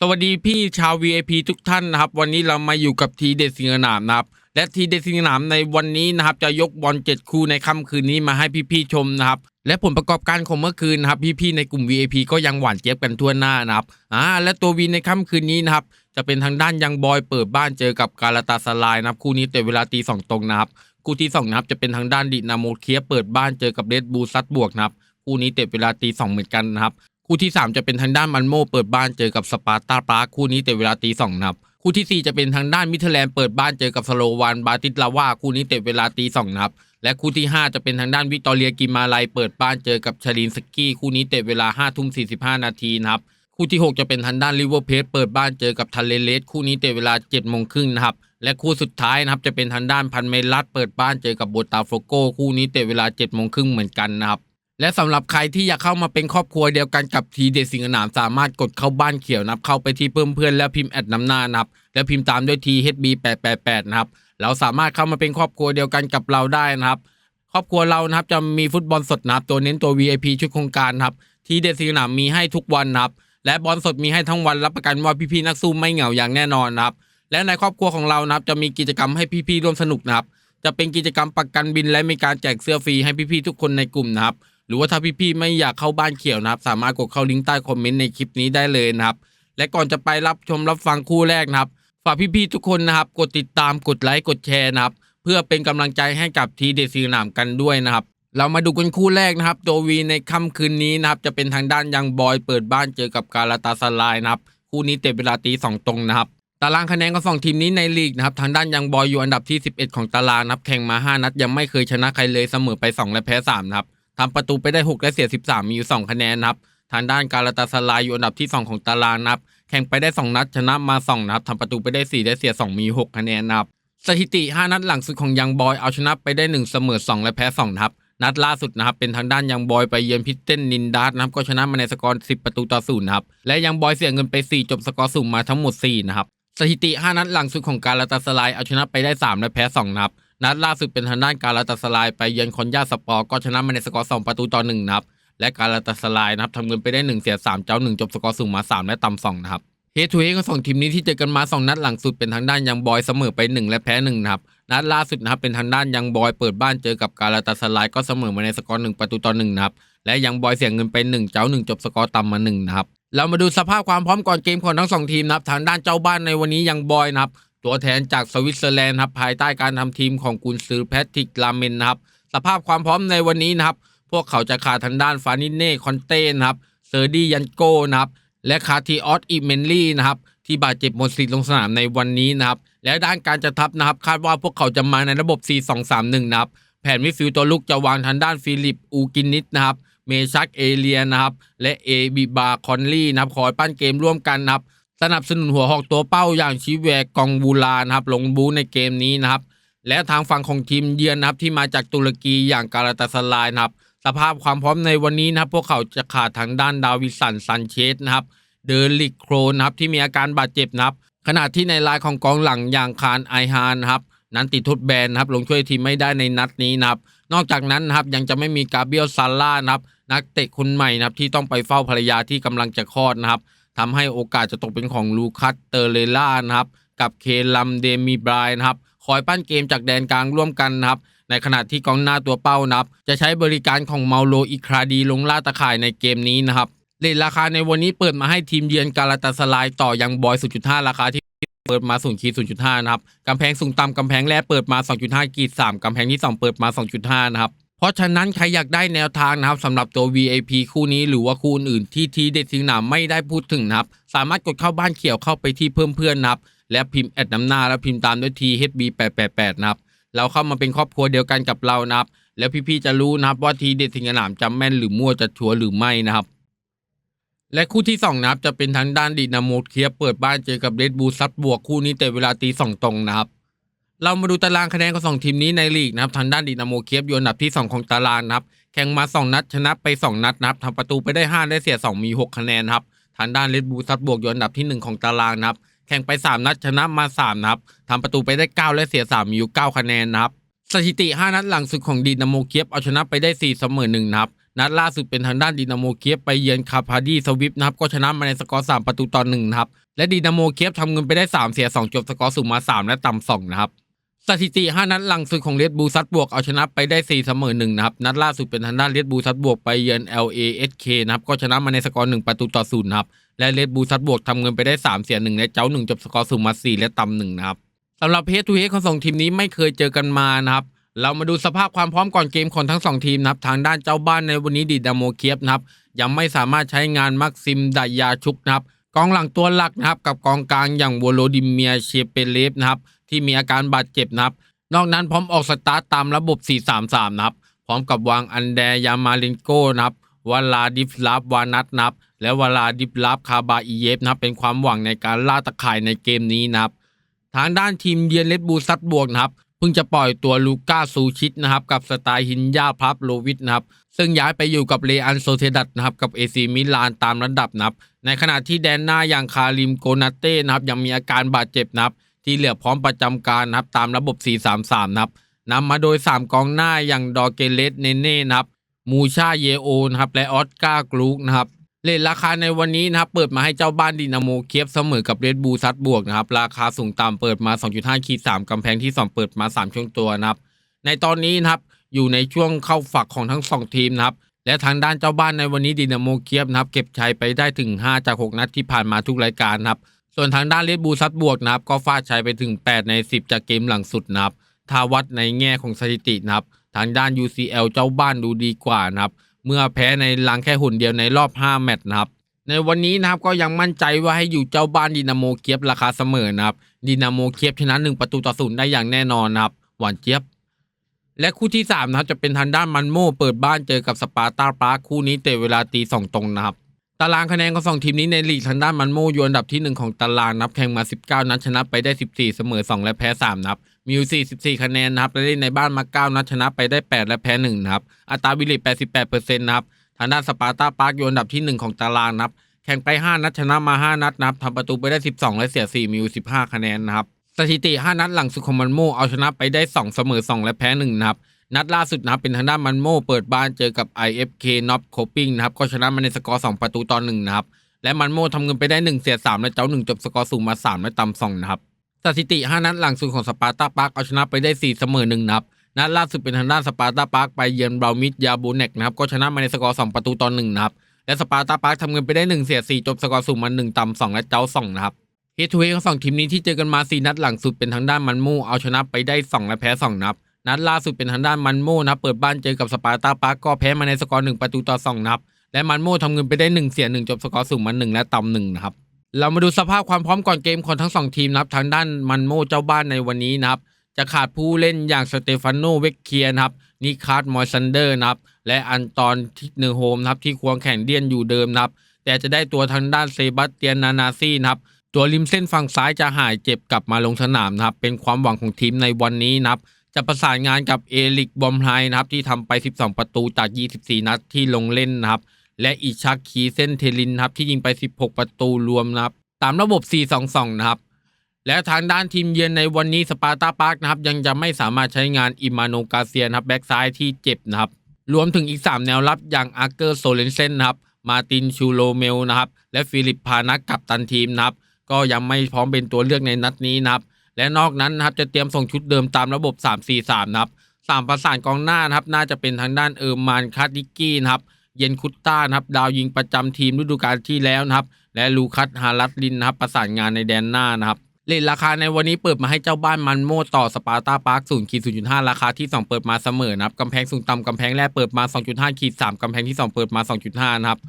สวัสดีพี่ชาว VIP ทุกท่านนะครับ วันนี้เรามาอยู่กับทีเด็ดสิงห์นามนะครับ และทีเด็ดสิงห์นามในวันนี้นะครับ จะยกบอลเจ็ดคู่ในค่ำคืนนี้มาให้พี่ๆชมนะครับ และผลประกอบการของเมื่อคืนนะครับ พี่ๆในกลุ่ม VIP ก็ยังหวานเจี๊ยบกันทั่วหน้านะครับอ่าและตัววีในค่ำคืนนี้นะครับจะเป็นทางด้านยังบอยเปิดบ้านเจอกับกาลาตาสลายนะครับคู่นี้แต่เวลาตีสองตรงนะครับคู่ที่สองนะครับจะเป็นทางด้านดินาโมเคียเปิดบ้านเจอกับเรดบูซัดบวกนะครับคู่นี้เตะเวลาตีสองเหมือนกันนะครับ คู่ที่ 3 จะเป็นทางด้านมันโมเปิดบ้านเจอกับสปาร์ตาปรากคู่นี้เตะเวลาตีสองนับคู่ทีสี่ 4 จะเป็นทางด้านมิเทแลนเปิดบ้านเจอกับสโลวานบาติสลาวาคู่นี้เตะเวลาตีสองนับและคู่ที่ 5 จะเป็นทางด้านวิกตอเรียกิมาไลเปิดบ้านเจอกับชาลินสกี้คู่นี้เตะเวลา5้าทุ่มสีนาทีนะครับคู่ที่ 6 จะเป็นทางด้านลิเวอร์เพสเปิดบ้านเจอกับทันเลเลสคู่นี้เตะเวลา7จ็ดโมงครึ่งนะครับและคู่สุดท้ายนะครับจะเป็นทางด้านพันเมลัสเปิดบ้านเจอกับโบตาโฟโกคู่นี้เตะเวลา7จ็ดโมงครึ่งเหมือนกันนะครับ และสำหรับใครที่อยากเข้ามาเป็นครอบครัวเดียวกันกับทีเด็ดสิงห์นามสามารถกดเข้าบ้านเขียวนับเข้าไปที่เพิ่มเพื่อนแล้วพิมพ์แอดน้ำหน้านับ แล้วพิมพ์ตามด้วย THB 888 นะครับเราสามารถเข้ามาเป็นครอบครัวเดียวกันกับเราได้นะครับ ครอบครัวเรานะครับจะมีฟุตบอลสดนะครับตัวเน้นตัว VIP ชุดโครงการครับทีเด็ดสิงห์นามมีให้ทุกวันนะครับและบอลสดมีให้ทั้งวันรับประกันว่าพี่ๆนักสู้ไม่เหงาอย่างแน่นอนนะครับและในครอบครัวของเรานะครับจะมีกิจกรรมให้พี่ๆร่วมสนุกนะครับจะเป็นกิจกรรมประกันบินและมีการแจกเสื้อฟรีให้พี่ๆทุกคนในกลุ่มนะครับ หรือว่าถ้าพี่ๆไม่อยากเข้าบ้านเขียวนะครับ สามารถกดเข้าลิงก์ใต้คอมเมนต์ในคลิปนี้ได้เลยนะครับ และก่อนจะไปรับชมรับฟังคู่แรกนะครับฝากพี่ๆทุกคนนะครับ กดติดตามกดไลค์กดแชร์นะครับ เพื่อเป็นกำลังใจให้กับทีเดซีนามกันด้วยนะครับ เรามาดูกันคู่แรกนะครับตัววีในค่ำคืนนี้นะครับ จะเป็นทางด้านยังบอยเปิดบ้านเจอกับกาลาตาสลายนะครับ คู่นี้เตะเวลาตีสองตรงนะครับตารางคะแนนของสองทีมนี้ในลีกนะครับทางด้านยังบอยอยู่อันดับที่ 11 ของตารางนับแข่งมา 5 นัดยังไม่เคยชนะใครเลยเสมอไป 2 และแพ้3นะครับ ทำประตูไปได้ 6 และเสีย 13 มีอยู่ 2 คะแนนนะครับ ทางด้านกาลาตาสลายอยู่อันดับที่ 2 ของตารางนับ แข่งไปได้ 2 นัดชนะมา 2นะครับทำประตูไปได้ 4 และเสีย 2 มี 6 คะแนนนับ สถิติ 5 นัดหลังสุดของยังบอยเอาชนะไปได้ 1 เสมอ 2 และแพ้ 2นะครับ นัดล่าสุดนะครับเป็นทางด้านยังบอยไปเยือนพิสเตนนินดาร์นะครับก็ชนะมาในสกอร์ 10 ประตูต่อ0นะครับ และยังบอยเสียเงินไป 4 จบสกอร์สูงมาทั้งหมด 4 นะครับ สถิติ 5 นัดหลังสุดของการลาตาสลายเอาชนะไปได้ 3 และแพ้ 2 นัดนัดล่าสุดเป็นทางด้านการลาตาสลายไปเยือนคอนยาสปอร์ก็ชนะมาในสกอร์ 2 ประตูต่อ 1 นัดและการลาตาสลายนะครับทำเงินไปได้ 1 เสีย 3 เจ้า 1 จบสกอร์สูงมา 3 และต่ำ2นะครับเฮทูเฮของสองทีมนี้ที่เจอกันมา 2 นัดหลังสุดเป็นทางด้านยังบอยเสมอไป 1 และแพ้1นะครับนัดล่าสุดนะครับเป็นทางด้านยังบอยเปิดบ้านเจอกับการลาตาสลายก็เสมอมาในสกอร์1ประตูต่อ1นะครับและยังบอยเสียเงินไป 1 เจ้า 1 จบสกอร์ต่ำมา1นะครับ เรามาดูสภาพความพร้อมก่อนเกมของทั้งสองทีมนะครับทางด้านเจ้าบ้านในวันนี้ยังบอยนะครับ ตัวแทนจากสวิตเซอร์แลนด์ครับภายใต้การทำทีมของกุนซือแพทริกลาเมนนะครับสภาพความพร้อมในวันนี้นะครับ พวกเขาจะขาดทางด้านฟานิเน่คอนเต้นะครับเซอร์ดี้ยันโก้นะครับและคาทีออสอิเมนลี่นะครับที่บาดเจ็บหมดสิทธิ์ลงสนามในวันนี้นะครับและด้านการจะทับนะครับ คาดว่าพวกเขาจะมาในระบบ 4-2-3-1 นะครับแผนมิฟิลตัวลุกจะวางทางด้านฟิลิปอูกินิสนะครับ เมชักเอเลียนะครับ และเอบิบาคอนลี่นะครับคอยปั้นเกมร่วมกันนะครับ สนับสนุนหัวหอกตัวเป้าอย่างชิแวกองบูลานะครับลงบูในเกมนี้นะครับ และทางฝั่งของทีมเยือนนะครับที่มาจากตุรกีอย่างการาตาสลายนะครับสภาพความพร้อมในวันนี้นะครับ พวกเขาจะขาดทางด้านดาวิสันซันเชสนะครับ เดอลิกโครนะครับที่มีอาการบาดเจ็บนะครับ ขณะที่ในรายของกองหลังอย่างคารไอฮานนะครับนั้นติดโทดแบนนะครับลงช่วยทีมไม่ได้ในนัดนี้นะครับ นอกจากนั้นนะครับยังจะไม่มีกาเบียลซาร่านะครับ นักเตะคนใหม่นะครับที่ต้องไปเฝ้าภรรยาที่กำลังจะคลอดนะครับทำให้โอกาสจะตกเป็นของลูคัสเตอร์เลล่านะครับกับเคลัมเดมีบรายนะครับคอยปั้นเกมจากแดนกลางร่วมกันนะครับในขณะที่กองหน้าตัวเป้านะครับจะใช้บริการของเมาโลอิคราดีลงล่าตะข่ายในเกมนี้นะครับเลทราคาในวันนี้เปิดมาให้ทีมเยือนกาลาตาสลายต่อยังบอย 0.5 ราคาที่เปิดมา0ขีด0.5 นะครับกำแพงสูงต่ำกำแพงแรกเปิดมา 2.5กีด3กำแพงที่ 2 เปิดมา 2.5 นะครับ ราะฉะนั้นใครอยากได้แนวทางนะครับสำหรับตัว VIP คู่นี้หรือว่าคู่อื่นๆที่ทีเด็ดสิงหนาไม่ได้พูดถึงนะครับ สามารถกดเข้าบ้านเขียวเข้าไปที่เพิ่มเพื่อนนะครับ และพิมพ์แอดน้ำหน้าแล้วพิมพ์ตามด้วย THB 888 นะครับเราเข้ามาเป็นครอบครัวเดียวกันกับเรานะครับ แล้วพี่ๆจะรู้นะครับว่าทีเด็ดสิงหนามจะแม่นหรือมั่วจะชัวหรือไม่นะครับ และคู่ที่2นะครับจะเป็นทางด้านดินาโมเคียเปิดบ้านเจอกับเรดบูซัดบวกคู่นี้แต่เวลาตีสองตรงนะครับ เรามาดูตารางคะแนนของสองทีมนี้ในลีกนะครับทางด้านดินาโมเคียบอยู่อันดับที่ 2 ของตารางนะครับแข่งมา 2 นัดชนะไป 2 นัดนะครับทำประตูไปได้ 5 ได้เสีย 2 มี 6 คะแนนครับทางด้านเรดบูซัดบวกอยู่อันดับที่ 1 ของตารางนะครับแข่งไป 3 นัดชนะมา 3 นะครับทำประตูไปได้ 9 และเสีย 3 มีอยู่ 9 คะแนนนะครับสถิติ 5 นัดหลังสุดของดีนาโมเคียบเอาชนะไปได้ 4 เสมอ1นะครับนัดล่าสุดเป็นทางด้านดินาโมเคียฟไปเยือนคาพาดีสวิฟนะครับก็ชนะมาในสกอร์3ประตูต่อหนึ่งนะครับและดินาโมเคียฟทำเงินไปได้ 3 เสีย 2 จบสกอร์สูงมา 3 และต่ำสองนะครับ สถิติ 5 นัดหลังสุดของเรดบูซัดบวกเอาชนะไปได้4เสมอ1นะครับนัดล่าสุดเป็นทางด้านเรดบูซัดบวกไปเยือน LASK นะครับก็ชนะมาในสกอร์1ประตูต่อศูนย์นะครับและเรดบูซัดบวกทำเงินไปได้ 3 เสีย1และเจ้า1จบสกอร์สูงมา4และต่ำหนึ่งนะครับสำหรับเฮดทูเฮดของสองทีมนี้ไม่เคยเจอกันมานะครับเรามาดูสภาพความพร้อมก่อนเกมของทั้งสองทีมนะครับทางด้านเจ้าบ้านในวันนี้ดิดาโมเคียฟนะครับยังไม่สามารถใช้งานมักซิมดายาชุกนะครับกองหลังตัวหลักนะครับกับกองกลางอย่างวโลดิเมียเชเปเลฟนะครับ ที่มีอาการบาดเจ็บนะครับ นอกนั้นพร้อมออกสตาร์ตตามระบบ 4-3-3 นะครับ พร้อมกับวางอันแดยามาเลนโกนะครับวาลาดิฟลาฟวานัทนับ และวลาดิฟลาฟคาบาอีเยฟนับเป็นความหวังในการล่าตะข่ายในเกมนี้นะครับ ทางด้านทีมเยือนเลดบูซัดบวกนะครับเพิ่งจะปล่อยตัวลูก้าซูชิตนะครับกับสไตล์ฮินยาพับโลวิทนะครับซึ่งย้ายไปอยู่กับเรอันโซเทดัตนะครับกับเอซีมิลานตามระดับนะครับในขณะที่แดนหน้าอย่างคาริมโกนาเต้นะครับยังมีอาการบาดเจ็บนะครับ ที่เหลือพร้อมประจำการนะครับตามระบบ 4-3-3 นะครับนำมาโดย 3 กองหน้าอย่างดอเกเลสเนเน่นะครับมูชาเยโอนะครับและออสการ์กลูกนะครับเลทราคาในวันนี้นะครับเปิดมาให้เจ้าบ้านดินาโมเคียฟเสมอกับเรดบูซัดบวกนะครับราคาสูงต่ำเปิดมา 2.5 ขีด3กำแพงที่ 2 เปิดมา 3 ช่วงตัวนะครับในตอนนี้นะครับอยู่ในช่วงเข้าฝักของทั้ง 2 ทีมนะครับและทางด้านเจ้าบ้านในวันนี้ดินาโมเคียฟนะครับเก็บชัยไปได้ถึง 5 จาก 6 นัดที่ผ่านมาทุกรายการนะครับ ส่วนทางด้านเลดบูซัดบวกนะครับก็ฟาดชัยไปถึง 8 ใน 10 จากเกมหลังสุดนะครับถ้าวัดในแง่ของสถิตินะครับทางด้าน UCL เจ้าบ้านดูดีกว่านะครับเมื่อแพ้ในลังแค่หุ่นเดียวในรอบ 5 แมตช์นะครับในวันนี้นะครับก็ยังมั่นใจว่าให้อยู่เจ้าบ้านดินาโมเคียบราคาเสมอนะครับดินาโมเคียบชนะ1ประตูต่อศูนย์ได้อย่างแน่นอนนะครับหวานเจี๊ยบ และคู่ที่3นะครับจะเป็นทางด้านมันโมเปิดบ้านเจอกับสปาร์ตาปาร์คคู่นี้เตะเวลาตีสองตรงนะครับ ตารางคะแนนของสองทีมนี้ในลีกทางด้านมันโมอยู่อันดับที่ 1 ของตารางนับแข่งมา 19 นัดชนะไปได้ 14 เสมอ 2 และแพ้ 3 นับ มีอยู่44 คะแนนนะครับและเล่นในบ้านมา 9 นัดชนะไปได้ 8 และแพ้1นะครับอัตราวิลิต88%นะครับทางด้านสปาร์ตาปาร์คอยู่อันดับที่ 1 ของตารางนับ แข่งไป 5 นัดชนะมา 5 นัดนับทำประตูไปได้ 12 และเสีย 4 มีอยู่15 คะแนนนะครับสถิติ 5 นัดหลังสุดของมันโมเอาชนะไปได้ 2 เสมอ 2 และแพ้1นะครับ นัดล่าสุดนะครับเป็นทางด้านมันโมเปิดบ้านเจอกับ IFK n o p c o p i n g นะครับก็ชนะมาในสกอร์ 2 ประตูต่อ1นะครับและมันโมทำเงินไปได้ 1 เสีย3และเจ้า 1 จบสกอร์สูงมา 3 และต่ำ2นะครับสถิติ 5 นัดหลังสุดของสปาร์ตาปาร์คเอาชนะไปได้ 4 เสมอ1นะครับนัดล่าสุดเป็นทางด้านสปาร์ตาปาร์คไปเยือนบราวมิดยาบูเนกนะครับก็ชนะมาในสกอร์ 2 ประตูต่อ1นะครับและสปาร์ตาปาร์คทำเงินไปได้ 1 เสีย4จบสกอร์สูงมา1ต่ำ2และเจ้า2นะครับเฮทูเฮของสองทีมนี้ที่เจอกันมา4นัดหลังสุดเป็นทางด้านมันโมเอาชนะไปได้ 2 และแพ้2นัด นัดล่าสุดเป็นทางด้านมันโมนะเปิดบ้านเจอกับสปาร์ตาปาร์กก็แพ้มาในสกอร์1ประตูต่อ2นัดและมันโมทำเงินไปได้1เสีย1จบสกอร์สูงมา1และต่ำ1นะครับเรามาดูสภาพความพร้อมก่อนเกมของทั้ง2ทีมนะครับทางด้านมันโมเจ้าบ้านในวันนี้นะครับจะขาดผู้เล่นอย่างสเตฟานโนเวกเคียนะครับนิคาร์ดมอยซันเดอร์นะครับและอันตอนทิเนอร์โฮมนะครับที่ควงแข่งเดียนอยู่เดิมนะครับแต่จะได้ตัวทางด้านเซบาสเตียนนานาซี่นะครับตัวริมเส้นฝั่งซ้ายจะหายเจ็บกลับมาลงสนามนะครับเป็นความหวังของทีมในวันนี้นะครับ จะประสานงานกับเอลิกบอมไฮนะครับที่ทำไป 12 ประตูจาก 24 นัดที่ลงเล่นนะครับ และอิชักคีเซนเทลินนะครับที่ยิงไป 16 ประตูรวมนะครับ ตามระบบ 4-2-2 นะครับ และทางด้านทีมเยือนในวันนี้สปาร์ตาปาร์คนะครับ ยังจะไม่สามารถใช้งานอิมาโนกาเซียนะครับแบ็กซ้ายที่เจ็บนะครับ รวมถึงอีก 3 แนวรับอย่างอาร์เกอร์โซเลนเซนนะครับมาตินชูโรเมลนะครับ และฟิลิปพานักกับตันทีมนะครับ ก็ยังไม่พร้อมเป็นตัวเลือกในนัดนี้นะครับ และนอกนั้นนะครับจะเตรียมส่งชุดเดิมตามระบบ 3-4-3 นะครับสามประสานกองหน้านะครับน่าจะเป็นทางด้านเออร์มานคาดิกี้นะครับเยนคุตต้านะครับดาวยิงประจำทีมฤดูกาลที่แล้วนะครับ และลูคัสฮารัตลินนะครับประสานงานในแดนหน้านะครับเลทราคาในวันนี้เปิดมาให้เจ้าบ้านมันโมต่อสปาร์ตาปาร์คศูนย์ขีดศูนย์จุดห้าราคาที่ 2 เปิดมาเสมอนะครับกำแพงสูงต่ำกำแพงแรกเปิดมา 2.5ขีด3กำแพงที่ 2 เปิดมา 2.5 นะครับ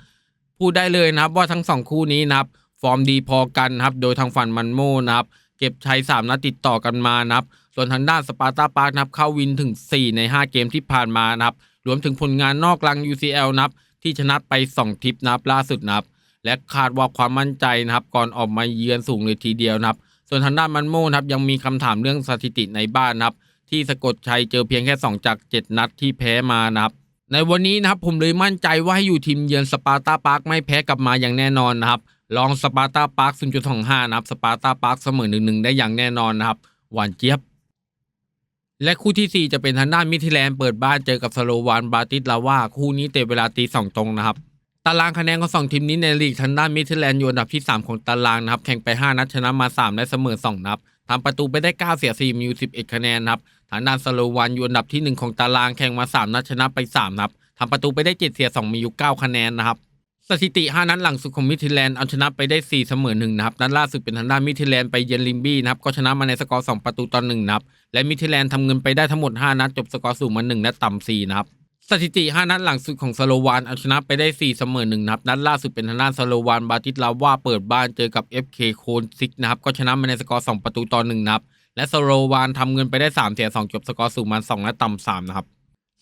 พูดได้เลยนะครับว่าทั้ง 2 คู่นี้นะครับฟอร์มดีพอกันนะครับโดยทางฝั่งมันโมนะครับ เก็บชัย3นัดติดต่อกันมานับ ส่วนทางด้านสปาร์ตาปาร์คนับเข้าวินถึง 4 ใน 5 เกมที่ผ่านมานับ รวมถึงผลงานนอกลัง UCL นับ ที่ชนะไป 2 ทิปนับล่าสุดนับ และคาดว่าความมั่นใจนะครับก่อนออกมาเยือนสูงเลยทีเดียวนับ ส่วนทางด้านมันโม่นครับยังมีคำถามเรื่องสถิติในบ้านนับ ที่สะกดชัยเจอเพียงแค่ 2 จาก 7 นัดที่แพ้มานับ ในวันนี้นะครับผมเลยมั่นใจว่าให้อยู่ทีมเยือนสปาร์ตาปาร์คไม่แพ้กลับมาอย่างแน่นอนนะครับ ลองสปาร์ตาปาร์ค0.25 นะครับ สปาร์ตาปาร์คเสมอ1-1 ได้อย่างแน่นอนนะครับ หวานเจี๊ยบ และคู่ที่ 4 จะเป็นทางด้านมิทิแลนด์เปิดบ้านเจอกับสโลวานบาติสลาว่าคู่นี้เตะเวลาตีสองตรงนะครับ ตารางคะแนนของสองทีมนี้ในลีกทางด้านมิทิแลนด์อยู่อันดับที่ 3 ของตารางนะครับ แข่งไป 5 นัดชนะมา 3 และเสมอ 2 นัดทำประตูไปได้ 9 เสีย 4 มีอยู่11 คะแนนนะครับ ทางด้านสโลวานอยู่อันดับที่ 1 ของตารางแข่งมา 3 นัดชนะไป 3 นัดทำประตูไปได้ 7 เสีย 2 มีอยู่ 9 คะแนนนะครับ สถิติ 5 นัดหลังสุดของมิทิแลนด์เอาชนะไปได้ 4 เสมอ1นะครับนัดล่าสุดเป็นทางด้านมิทิแลนด์ไปเยือนลิมบี้นะครับก็ชนะมาในสกอร์2ประตูต่อ1นะครับและมิทิแลนด์ทำเงินไปได้ทั้งหมด 5 นัดจบสกอร์สูงมา1และต่ำ4นะครับสถิติ 5 นัดหลังสุดของสโลวานเอาชนะไปได้ 4 เสมอ1นะครับนัดล่าสุดเป็นทางด้านสโลวานบาติสลาว่าเปิดบ้านเจอกับ FK โคนซิกนะครับก็ชนะมาในสกอร์2ประตูต่อ1นะครับและสโลวานทำเงินไปได้3เสีย2จบสกอร์สูงมา2และต่ำ3นะครับ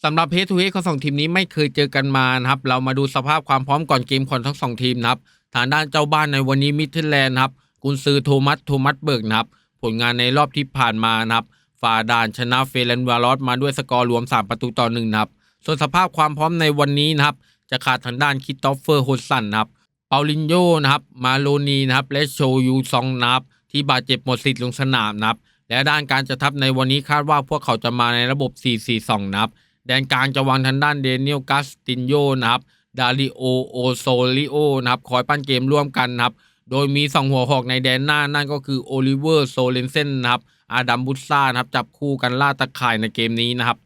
สำหรับเฮทูเฮของสองทีมนี้ไม่เคยเจอกันมานะครับ เรามาดูสภาพความพร้อมก่อนเกมของทั้งสองทีมนะครับ ทางด้านเจ้าบ้านในวันนี้มิดเทลแลนด์ครับ กุนซือโทมัส โทมัสเบิร์กนะครับ ผลงานในรอบที่ผ่านมานะครับ ฝ่าด่านชนะเฟรนวารอสมาด้วยสกอร์รวม 3 ประตูต่อหนึ่งนะครับ ส่วนสภาพความพร้อมในวันนี้นะครับ จะขาดทางด้านคิตตอฟเฟอร์โฮสันนะครับ เปาลินโยนะครับ มาโลนีนะครับ และโชยูซองนะครับ ที่บาดเจ็บหมดสิทธิ์ลงสนามนะครับ และด้านการจะทับในวันนี้คาดว่าพวกเขาจะมาในระบบ 4-4-2 นะครับ แดนกลางจะวางทางด้านเดนิเอลกัสตินโยนะครับดาริโอโอโซลิโอนะครับคอยปั้นเกมร่วมกันนะครับโดยมี 2 หัวหอกในแดนหน้านั่นก็คือโอลิเวอร์โซเลนเซนนะครับอาดัมบุตซ่านะครับจับคู่กันล่าตะข่ายในเกมนี้นะครับ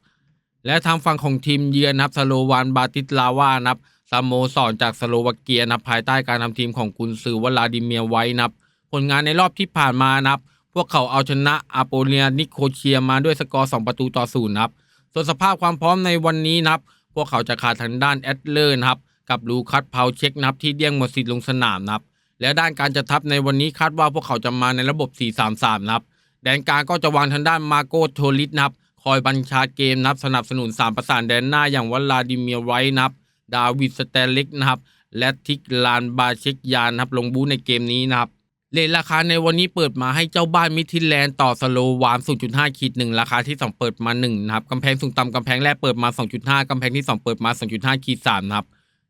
และทางฝั่งของทีมเยือนนะครับสโลวานบาติสลาวานะครับสโมสรจากสโลวาเกียนะครับภายใต้การทำทีมของกุนซือวลาดิเมียไว้นะครับผลงานในรอบที่ผ่านมานะครับพวกเขาเอาชนะอาโปเลียนิโคเชียมาด้วยสกอร์ 2 ประตูต่อศูนย์นะครับ ส่วนสภาพความพร้อมในวันนี้นะครับ พวกเขาจะขาดทางด้านแอดเลอร์นะครับ กับลูคัสเพาเช็คนะครับที่เดี้ยงหมดสิทธิ์ลงสนามนะครับ และด้านการจะทับในวันนี้คาดว่าพวกเขาจะมาในระบบ 4-3-3 นะครับ แดนกลางก็จะวางทางด้านมาโกโทลิสนะครับ คอยบัญชาเกมนะครับ สนับสนุน 3 ประสานแดนหน้าอย่างวลาดิเมียร์ไวท์นะครับ ดาวิดสเตเล็กนะครับ และทิกลานบาเช็กยานนะครับ ลงบูในเกมนี้นะครับ เลทราคาในวันนี้เปิดมาให้เจ้าบ้านมิทิแลนด์ต่อสโลวาน 0.5 ขีด 1 ราคาที่ 2 เปิดมา 1 นะครับกำแพงสูงต่ำกำแพงแรกเปิดมา 2.5กำแพงที่ 2 เปิดมา 2.5 ขีด 3 นะครับ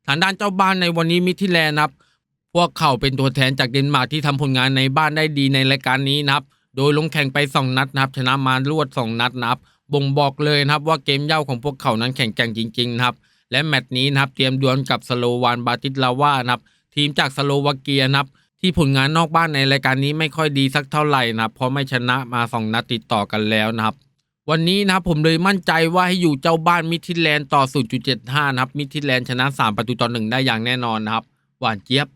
ทางด้านเจ้าบ้านในวันนี้มิทิแลนด์นะครับ พวกเขาเป็นตัวแทนจากเดนมาร์กที่ทำผลงานในบ้านได้ดีในรายการนี้นะครับ โดยลงแข่งไป 2 นัดนะครับ ชนะมารวด 2 นัดนะครับ บ่งบอกเลยนะครับว่าเกมเย่าของพวกเขานั้นแข่งแกร่งจริงๆนะครับ และแมตช์นี้นะครับเตรียมดวลกับสโลวานบาติสลาวานะครับ ทีมจากสโลวาเกียนะครับ ที่ผลงานนอกบ้านในรายการนี้ไม่ค่อยดีสักเท่าไหร่นะครับเพราะไม่ชนะมา2นัดติดต่อกันแล้วนะครับ วันนี้นะครับผมเลยมั่นใจว่าให้อยู่เจ้าบ้านมิทิแลนด์ต่อ 0.75 นะครับมิทิแลนด์ชนะ 3 ประตูต่อ 1 ได้อย่างแน่นอนนะครับ หวานเจี๊ยบ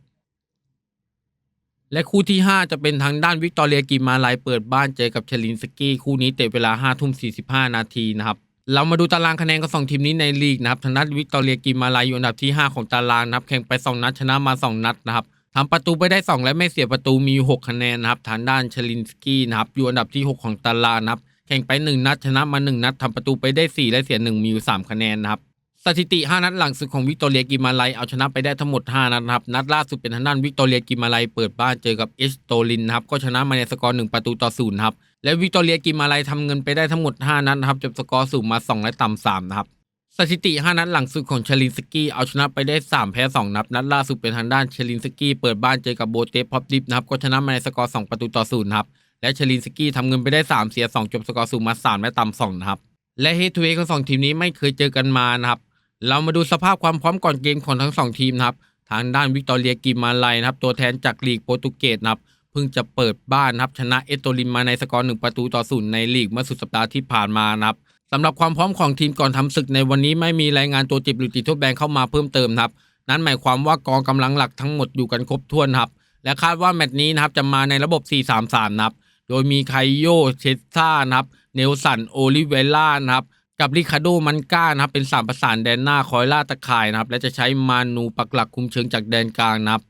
และคู่ที่ 5 จะเป็นทางด้านวิกตอเรียกิมาลายเปิดบ้านเจอกับเชลินสกี้คู่นี้เตะเวลา5ทุ่ม45 นาทีนะครับเรามาดูตารางคะแนนของสองทีมนี้ในลีกนะครับทางด้านวิกตอเรียกิมาลายอยู่อันดับที่ 5 ของตารางนะครับแข่งไป 2 นัดชนะมา 2 นัดนะครับ ทำประตูไปได้ 2 และไม่เสียประตูมี 6 คะแนนนะครับ ทางด้านเชลินสกี้นะครับอยู่อันดับที่ 6 ของตารางนะครับ แข่งไป 1 นัดชนะมา 1 นัดทำประตูไปได้ 4 และเสีย 1 มีอยู่ 3 คะแนนนะครับ สถิติ 5 นัดหลังสุดของวิกตอเรียกิมาไลเอาชนะไปได้ทั้งหมด 5 นัดนะครับ นัดล่าสุดเป็นทางด้านวิกตอเรียกิมาไลเปิดบ้านเจอกับเอสโตลินนะครับก็ชนะมาในสกอร์1ประตูต่อ0นะครับและวิกตอเรียกิมาไลทำเงินไปได้ทั้งหมด 5 นัดนะครับจบสกอร์สูงมา 2 และต่ำ3นะครับ ถิติ 5 นัดหลังสุดของเชลินสกี้เอาชนะไปได้ 3 แพ้ 2 นัด นัดล่าสุดเป็นทางด้านเชลินสกี้เปิดบ้านเจอกับโบเตฟพอปดิฟนะครับก็ชนะมาในสกอร์ 2 ประตูต่อ0นะครับและเชลินสกี้ทำเงินไปได้ 3 เสีย 2 จบสกอร์สูงมา 3 และต่ำ2นะครับและเฮทูเฮดของสองทีมนี้ไม่เคยเจอกันมานะครับเรามาดูสภาพความพร้อมก่อนเกมของทั้งสองทีมนะครับทางด้านวิกตอเรียกิมาไลนะครับตัวแทนจากลีกโปรตุเกสนะครับเพิ่งจะเปิดบ้านนะครับชนะเอสโตลินมาในสกอร์หนึ่งประตูต่อศูนย์ในลีกเมื่อสุดสัปดาห์ที่ผ่านมานะครับ สำหรับความพร้อมของทีมก่อนทำศึกในวันนี้ไม่มีรายงานตัวเจ็บหรือติดโทษแบนเข้ามาเพิ่มเติมครับ นั่นหมายความว่ากองกำลังหลักทั้งหมดอยู่กันครบถ้วนครับ และคาดว่าแมตช์นี้นะครับจะมาในระบบ 4-3-3 นะครับ โดยมีไคโยเชสซ่านะครับ เนลสัน โอลิเวล่านะครับ กับริคาโด มันก้านะครับ เป็นสามประสานแดนหน้าคอยล่าตะข่ายนะครับ และจะใช้มานูปักหลักคุมเชิงจากแดนกลางนะครับ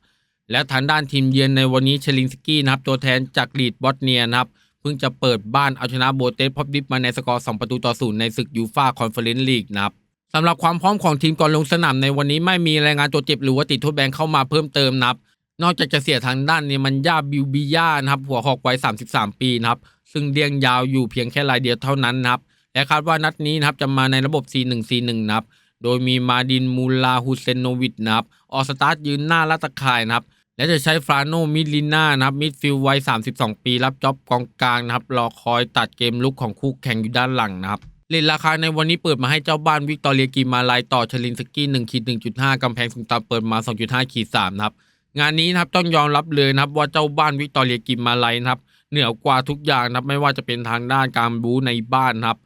และทางด้านทีมเยือนในวันนี้เชลินสกี้นะครับ ตัวแทนจากลีดบอสเนียนะครับ เพิ่งจะเปิดบ้านเอาชนะโบเตสพอปดิฟมาในสกอร์ 2 ประตูต่อศูนย์ในศึกยูฟาคอนเฟอเรนซ์ลีกนะครับสำหรับความพร้อมของทีมก่อนลงสนามในวันนี้ไม่มีรายงานตัวเจ็บหรือว่าติดโทษแบนเข้ามาเพิ่มเติมนะครับ นอกจากจะเสียทางด้านนี้มันย่าบิวบิย่านะครับหัวหอกวัย 33 ปีนะครับซึ่งเลี้ยงยาวอยู่เพียงแค่รายเดียวเท่านั้นนะครับและคาดว่านัดนี้นะครับจะมาในระบบ 4-1-4-1 นะครับโดยมีมาดินมูลาฮูเซนโนวิชนะครับออกสตาร์ทยืนหน้าละตะข่ายนะครับ และจะใช้ฟราโนมิลิน่านะครับมิดฟิลด์วัย 32 ปี รับจ็อบกองกลางนะครับรอคอยตัดเกมลุกของคู่แข่งอยู่ด้านหลังนะครับเลทราคาในวันนี้เปิดมาให้เจ้าบ้านวิกตอเรียกิมาลายต่อชลินสกี้1ขีด1.5กำแพงสูงต่ำเปิดมา 2.5ขีด3นะครับงานนี้นะครับต้องยอมรับเลยนะครับว่าเจ้าบ้านวิกตอเรียกิมมาลายนะครับเหนือกว่าทุกอย่างนะครับไม่ว่าจะเป็นทางด้านการบูในบ้านนะครับ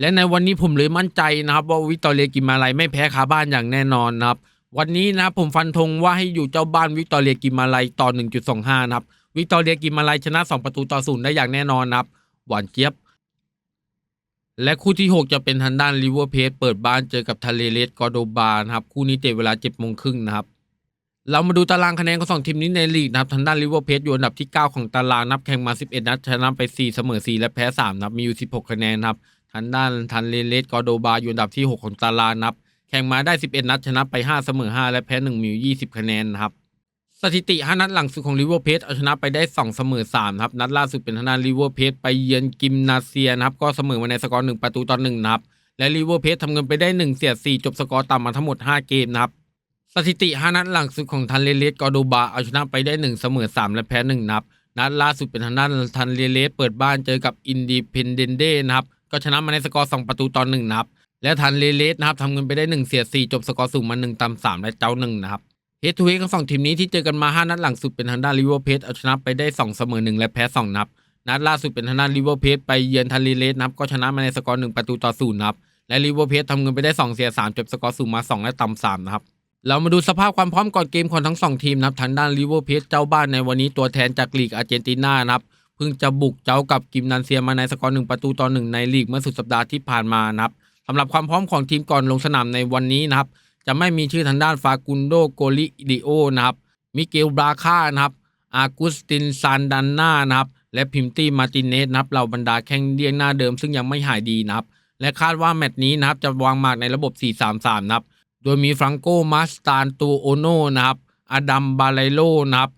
และในวันนี้ผมเลยมั่นใจนะครับว่าวิกตอเรียกิมาลายไม่แพ้คาบ้านอย่างแน่นอนนะครับ วันนี้นะผมฟันธงว่าให้อยู่เจ้าบ้านวิกตอเรียกิมาลายต่อ 1.25 นะครับ วิกตอเรียกิมาลายชนะ 2 ประตูต่อศูนย์ได้อย่างแน่นอนนะครับ หวานเจี๊ยบ และคู่ที่ 6 จะเป็นทางด้านลิเวอร์เพจเปิดบ้านเจอกับทะเลเลสกอร์โดบานะครับ คู่นี้เตะเวลา7โมงครึ่งนะครับ เรามาดูตารางคะแนนของสองทีมนี้ในลีกนะครับทางด้านลิเวอร์เพจอยู่อันดับที่ 9 ของตารางนับแข่งมา 11 นัดชนะไป 4 เสมอ 4 และแพ้3นะครับมีอยู่ 16 คะแนนนะครับทางด้านทันเลเลสกอร์โดบาอยู่อันดับที่ 6 ของตารางนับ แข่งมาได้ 11 นัดชนะไป 5 เสมอ 5 และแพ้1มีอยู่20 คะแนนนะครับ สถิติ 5 นัดหลังสุดของลิเวอร์เพจเอาชนะไปได้ 2 เสมอ3ครับ นัดล่าสุดเป็นทางด้านลิเวอร์เพจไปเยือนกิมนาเซียนะครับ ก็เสมอมาในสกอร์ 1 ประตูต่อ1นะครับ และลิเวอร์เพจทำเงินไปได้ 1 เสีย4จบสกอร์ต่ำมาทั้งหมด 5 เกมนะครับ สถิติ 5 นัดหลังสุดของทันเลเลสกอร์โดบาเอาชนะไปได้ 1 เสมอ 3 และแพ้1นับ นัดล่าสุดเป็นทางด้านทันเลเลสเปิดบ้านเจอกับอินดีเพนเดนเดนะครับ ก็ชนะมาในสกอร์ 2 ประตูต่อ1นับ และทันเลเลสนะครับทำเงินไปได้ 1 เสีย4จบสกอร์สูงมา1ตาม3และเจ้า1นะครับเฮดทูเฮดของสองทีมนี้ที่เจอกันมา 5 นัดหลังสุดเป็นทางด้านลิเวอร์เพจเอาชนะไปได้ 2 เสมอ 1 และแพ้ 2 นับ นัดล่าสุดเป็นทางด้านลิเวอร์เพจไปเยือนทันเลเลสนะครับก็ชนะมาในสกอร์1ประตูต่อ0นะครับและลิเวอร์เพจทำเงินไปได้ 2 เสีย3จบสกอร์สูงมา 2 และต่ำ3นะครับเรามาดูสภาพความพร้อมก่อนเกมของทั้งสองทีมนะครับทางด้านลิเวอร์เพจเจ้าบ้านในวันนี้ตัวแทนจากลีกอาร์เจนตินานะครับเพิ่งจะบุกเจ้ากับกิมนันเซียมาในสกอร์หนึ่งประตูต่อหนึ่งในลีกเมื่อสุดสัปดาห์ที่ผ่านมานะครับ สำหรับความพร้อมของทีมก่อนลงสนามในวันนี้นะครับ จะไม่มีชื่อทางด้านฟากุนโดโกลิดิโอนะครับมิเกลบราคานะครับอากุสตินซานดันนานะครับและพิมตี้มาร์ตินเนสนะครับเหล่าบรรดาแข้งเดียงหน้าเดิมซึ่งยังไม่หายดีนะครับ และคาดว่าแมตช์นี้นะครับจะวางหมากในระบบ 4-3-3 นะครับ โดยมีฟรังโกมาสตานตูโอโนนะครับอดัมบาไลโลนะครับ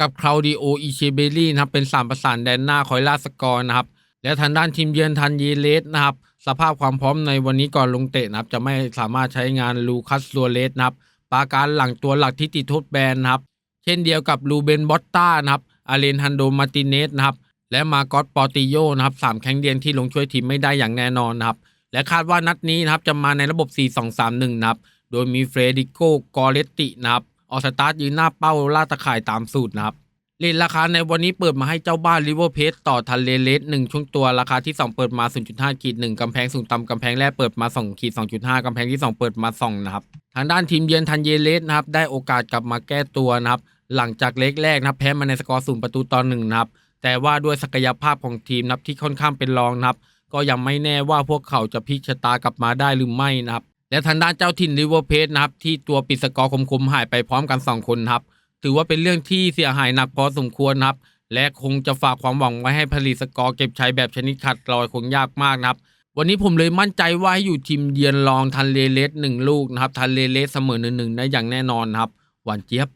กับคลาวดิโออิเชเบลี่นะครับเป็นสามประสานแดนหน้าคอยล่าสกอร์นะครับและทางด้านทีมเยือนทันเยเลสนะครับ สภาพความพร้อมในวันนี้ก่อนลงเตะนะครับ จะไม่สามารถใช้งานลูคัสซัวเรสนะครับปาการหลังตัวหลักที่ติดโทษแบนนะครับ เช่นเดียวกับลูเบนบอตตานะครับอาเลนฮันโดมาติเนสนะครับ และมากอตปอติโยนะครับสามแข้งเดียนที่ลงช่วยทีมไม่ได้อย่างแน่นอนนะครับ และคาดว่านัดนี้นะครับจะมาในระบบ 4-2-3-1 นะครับ โดยมีเฟรดิโกกอเรตตินะครับออสตาร์ทยืนหน้าเป้าล่าตะข่ายตามสูตรนะครับ เลทราคาในวันนี้เปิดมาให้เจ้าบ้านลิเวอร์เพจต่อทันเลเลสหนึ่งช่วงตัวราคาที่ 2 เปิดมา 0.5ขีด1กำแพงสูงต่ำกำแพงแรกเปิดมา2ขีด2.5กำแพงที่ 2 เปิดมา2นะครับทางด้านทีมเยือนทันเยเลสนะครับได้โอกาสกลับมาแก้ตัวนะครับหลังจากเล็กแรกนะครับแพ้มาในสกอร์ศูนย์ประตูต่อหนึ่งนะครับแต่ว่าด้วยศักยภาพของทีมนับที่ค่อนข้างเป็นรองนะครับก็ยังไม่แน่ว่าพวกเขาจะพลิกชะตากลับมาได้หรือไม่นะครับและทางด้านเจ้าถิ่นลิเวอร์เพจนะครับที่ตัวปิดสกอร์คมๆหายไปพร้อมกัน 2 คนนะครับ ถือว่าเป็นเรื่องที่เสียหายหนักพอสมควรนะครับ และคงจะฝากความหวังไว้ให้ผลิตสกอร์เก็บชัยแบบชนิดขัดลอยคงยากมากนะครับ วันนี้ผมเลยมั่นใจว่าให้อยู่ทีมเยือนรองทันเลเลสหนึ่งลูกนะครับทันเลเลสเสมอหนึ่งหนึ่งได้อย่างแน่นอนครับหวานเจี๊ยบ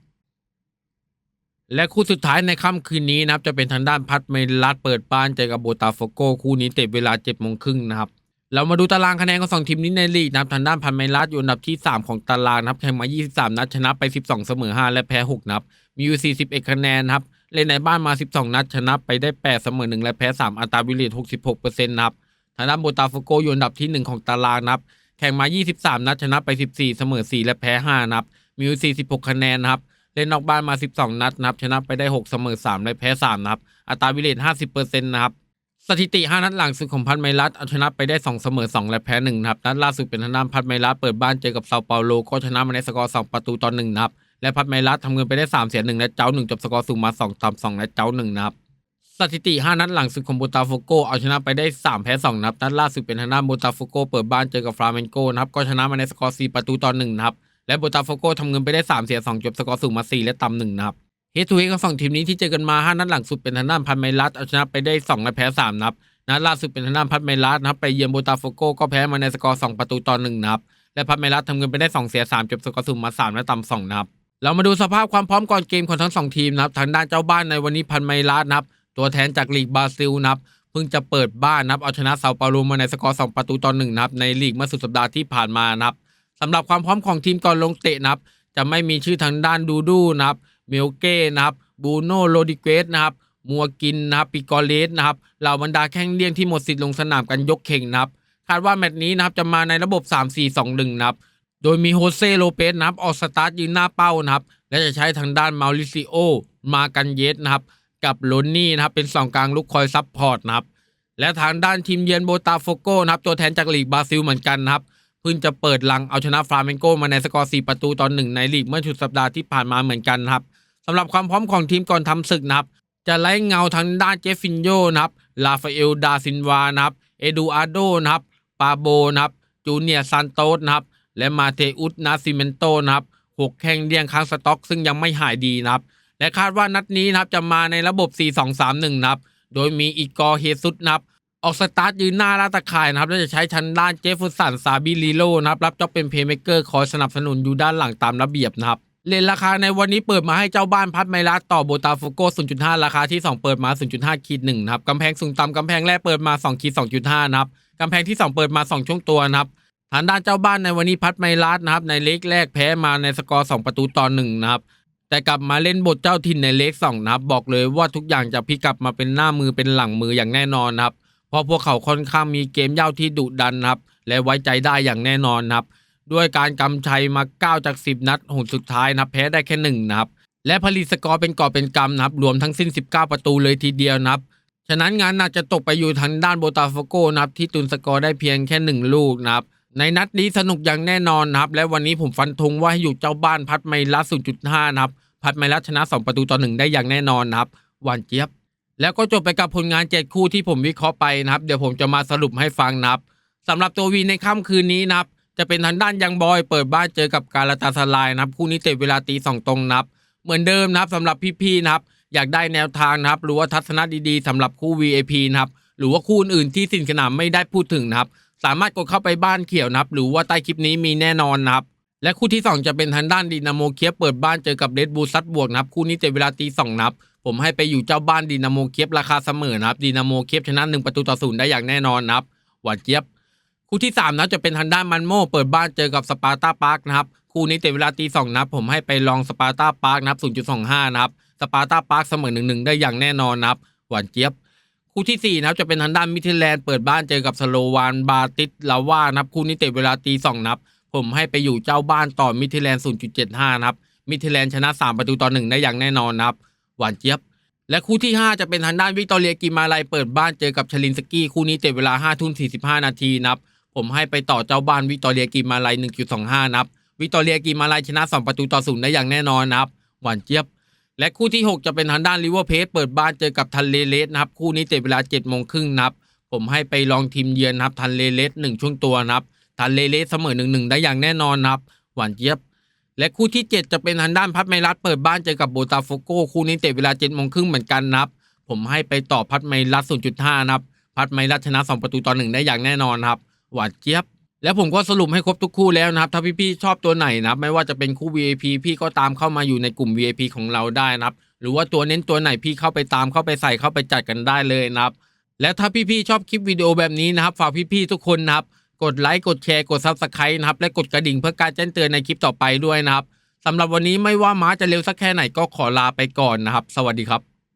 และคู่สุดท้ายในค่ำคืนนี้นะครับจะเป็นทางด้านพัดเมลัสเปิดบ้านเจอกับโบตาโฟโกคู่นี้เตะเวลา7จ็ดโมงครึ่งนะครับ เรามาดูตารางคะแนนของสองทีมนี้ในลีกนะครับทางด้านพันเมลัสอยู่อันดับที่ 3 ของตารางนะครับแข่งมา 23 นัดชนะไป 12 เสมอ 5 และแพ้ 6 นับ มีอยู่ 41 คะแนนครับเล่นในบ้านมา 12 นัดชนะไปได้ 8 เสมอ 1 และแพ้ 3 อัตราวิลเลต66%นะครับทางด้านโบตาฟโกอยู่อันดับที่ 1 ของตารางนะครับแข่งมา 23 นัดชนะไป 14 เสมอ 4 และแพ้ 5 นับ มีอยู่ 46 คะแนนครับเล่นนอกบ้านมา 12 นัดนับชนะไปได้ 6 เสมอ 3 และแพ้ 3 นะครับอัตราวิลเลต50%นะครับ สถิติ 5 นัดหลังสุดของพันไมรัสเอาชนะไปได้ 2 เสมอ 2 และแพ้1นะครับนัดล่าสุดเป็นทางด้านพันไมรัสเปิดบ้านเจอกับเซาเปาโลก็ชนะมาในสกอร์2ประตูต่อ1นะครับและพัดไมรัสทำเงินไปได้ 3 เสีย1และเจ้า 1 จบสกอร์สูงมา2ต่ำ2และเจ้า1นะครับสถิติ 5 นัดหลังสุดของโบตาโฟโกเอาชนะไปได้ 3 แพ้2นัดนัดล่าสุดเป็นทางด้านโบตาโฟโกเปิดบ้านเจอกับฟราเมนโกนะครับก็ชนะมาในสกอร์4ประตูต่อ1นะครับและโบตาโฟโกทำเงินไปได้ 3 เสีย 2 จบสกอร์สูงมา4และต่ำ1นะครับ ฮทูเฮดของสองทีมนี้ที่เจอกันมา5นัดหลังสุดเป็นทางด้านพันไมรัสเอาชนะไปได้2และแพ้3นะครับนัดล่าสุดเป็นทางด้านพัดไมรัสนะครับไปเยือนโบตาโฟโกก็แพ้มาในสกอร์2ประตูต่อ1นะครับและพัดไมรัสทำเงินไปได้ 2 เสีย3จบสกอร์สูงมา3และต่ำ2นะครับเรามาดูสภาพความพร้อมก่อนเกมของทั้งสองทีมนะครับทางด้านเจ้าบ้านในวันนี้พันไมรัสนะครับตัวแทนจากลีกบราซิลนะครับเพิ่งจะเปิดบ้านนะครับเอาชนะเซาเปาโลมาในสกอร์2ประตูต่อ1นะครับในลีกเมื่อสุดสัปดาห์ที่ผ่านมานะครับสำหรับความพร้อมของทีมก่อนลงเตะนะครับจะไม่มีชื่อทางด้านดูดูนะครับ เมลเก้นะครับบูโนโรดิเกสนะครับมัวกินนะครับปิกอเลสนะครับเหล่าบรรดาแข้งเลี่ยงที่หมดสิทธิ์ลงสนามกันยกเข่งนะครับคาดว่าแมตช์นี้นะครับจะมาในระบบ 3-4-2-1 นะครับโดยมีโฮเซโลเปสนะครับออกสตาร์ทยืนหน้าเป้านะครับและจะใช้ทางด้านมาริซิโอมากันเยสนะครับกับโลนี่นะครับเป็นสองกลางลูกคอยซับพอร์ตนะครับและทางด้านทีมเยือนโบตาโฟโกนะครับตัวแทนจากลีกบราซิลเหมือนกันนะครับเพิ่งจะเปิดลังเอาชนะฟลาเมนโกมาในสกอร์4ประตูต่อหนึ่งในลีกเมื่อชุดสัปดาห์ที่ผ่านมาเหมือนกันนะครับ สำหรับความพร้อมของทีมก่อนทำศึกนะครับ จะไล่เงาทางด้านเจฟฟินโยนะครับลาฟาเอลดาซินวานะครับเอดูอาร์โดนะครับปาโบนะครับจูเนียซานโตสนะครับและมาเทอุสนาซิเมนโตนะครับหกแข่งเรียงค้างสต็อก ซึ่งยังไม่หายดีนะครับ และคาดว่านัดนี้นะครับจะมาในระบบ 4-2-3-1 นะครับ โดยมีอีกอร์เฮซุสนะครับออกสตาร์ทยืนหน้าลาตะข่ายนะครับและจะใช้ชั้นด้านเจฟฟุสันซาบิลิโลนะครับรับจ็อบเป็นเพย์เมเกอร์คอยสนับสนุนอยู่ด้านหลังตามระเบียบนะครับ เลนราคาในวันนี้เปิดมาให้เจ้าบ้านพัดไมรัสต่อโบตาโฟโก0.5 ราคาที่ 2 เปิดมา 0.5ขีด1นะครับกำแพงสูงต่ำกำแพงแรกเปิดมา2ขีด2.5นะครับกำแพงที่ 2 เปิดมา 2 ช่วงตัวนะครับทางด้านเจ้าบ้านในวันนี้พัดไมรัสนะครับในเล็กแรกแพ้มาในสกอร์ 2 ประตูต่อ1นะครับแต่กลับมาเล่นบทเจ้าถิ่นในเล็ก2นะครับบอกเลยว่าทุกอย่างจะพลิกกลับมาเป็นหน้ามือเป็นหลังมืออย่างแน่นอนนะครับเพราะพวกเขาค่อนข้างมีเกมเย่าที่ดุดันนะครับและไว้ใจได้อย่างแน่นอนนะครับ ด้วยการกำชัยมา 9 จาก 10 นัดหนสุดท้ายนับแพ้ได้แค่1นะครับและผลิตสกอร์เป็นกอบเป็นกำนะครับรวมทั้งสิ้น 19 ประตูเลยทีเดียวนะครับฉะนั้นงานน่าจะตกไปอยู่ทางด้านโบตาโฟโกนะครับที่ตุนสกอร์ได้เพียงแค่ 1 ลูกนะครับในนัดนี้สนุกอย่างแน่นอนนะครับ และวันนี้ผมฟันธงว่าให้อยู่เจ้าบ้านพัดไมลัส0.5 นะครับ พัดไมลัสชนะ 2 ประตูต่อ 1 ได้อย่างแน่นอนนะครับหวานเจี๊ยบ แล้วก็จบไปกับผลงาน 7 คู่ที่ผมวิเคราะห์ไปนะครับ เดี๋ยวผมจะมาสรุปให้ฟังนะครับสำหรับตัววีในค่ำคืนนี้นะครับ จะเป็นทางด้านยังบอยเปิดบ้านเจอกับการาตาสลายนะครับ คู่นี้เตะเวลาตีสองตรงนับ เหมือนเดิมนะครับสำหรับพี่ๆนะครับ อยากได้แนวทางนะครับ หรือว่าทัศนะดีๆสำหรับคู่ VIP นะครับ หรือว่าคู่อื่นๆที่สินสนามไม่ได้พูดถึงนะครับ สามารถกดเข้าไปบ้านเขียวนะครับ หรือว่าใต้คลิปนี้มีแน่นอนนะครับ และคู่ที่ 2 จะเป็นทางด้านดินาโมเคียบเปิดบ้านเจอกับเรดบูซัดบวกนะครับ คู่นี้เตะเวลาตีสองนับ ผมให้ไปอยู่เจ้าบ้านดินาโมเคียบราคาเสมอนะครับดินาโมเคียบชนะ1ประตูต่อศูนย์ได้อย่างแน่นอนนะครับหวานเจี๊ยบ คู่ที่ 3 นะจะเป็นทางด้านมันโมเปิดบ้านเจอกับสปาร์ตาพาร์คนะครับคู่นี้เตะเวลาตีสองนับผมให้ไปลองสปาร์ตาพาร์คนะครับ0.25นะครับสปาร์ตาพาร์คเสมอ1-1ได้อย่างแน่นอนนะครับหวานเจี๊ยบ คู่ที่ 4 นะครับจะเป็นทางด้านมิทิแลนด์เปิดบ้านเจอกับสโลวานบาติสลาว่านะครับคู่นี้เตะเวลาตีสองนับผมให้ไปอยู่เจ้าบ้านต่อมิทิแลนด์0.75นะครับมิทิแลนด์ชนะ 3 ประตูต่อ1ได้อย่างแน่นอนนะครับหวานเจี๊ยบและคู่ที่ 5 จะเป็นทางด้านวิกตอเรียกิมาลัยเปิดบ้านเจอกับชลินสกี้คู่นี้เตะเวลา5ทุ่ม45 นาทีนะครับ ผมให้ไปต่อเจ้าบ้านวิกตอเรียกิมาลัย1.25นครับ วิกตอเรียกิมาลัยชนะ 2 ประตูต่อศูนย์ได้อย่างแน่นอนนะครับ หวานเจี๊ยบ และคู่ที่ 6 จะเป็นทางด้านลิเวอร์เพสเปิดบ้านเจอกับทันเลเลสนะครับ คู่นี้เตะเวลา7โมงครึ่งนับ ผมให้ไปลองทีมเยือนนะครับทันเลเลส1ช่วงตัวนับ ทันเลเลสเสมอ1-1 ได้อย่างแน่นอนนับ หวานเจี๊ยบ และคู่ที่ 7 จะเป็นทางด้านพัดไมรัสเปิดบ้านเจอกับโบตาโฟโกคู่นี้เตะเวลา7โมงครึ่งเหมือนกันนับ ผมให้ไปต่อพัดไมรัส0.5นะครับ พัดไมรัสชนะ 2 ประตูต่อ1ได้อย่างแน่นอนครับ หวานเจี๊ยบ แล้วผมก็สรุปให้ครบทุกคู่แล้วนะครับ ถ้าพี่ๆชอบตัวไหนนะครับไม่ว่าจะเป็นคู่ VIP พี่ก็ตามเข้ามาอยู่ในกลุ่ม VIP ของเราได้นะครับ หรือว่าตัวเน้นตัวไหนพี่เข้าไปตามเข้าไปใส่เข้าไปจัดกันได้เลยนะครับ และถ้าพี่ๆชอบคลิปวิดีโอแบบนี้นะครับฝากพี่ๆทุกคนนะครับกดไลค์กดแชร์กด Subscribe นะครับและกดกระดิ่งเพื่อการแจ้งเตือนในคลิปต่อไปด้วยนะครับสำหรับวันนี้ไม่ว่าม้าจะเร็วสักแค่ไหนก็ขอลาไปก่อนนะครับ สวัสดีครับ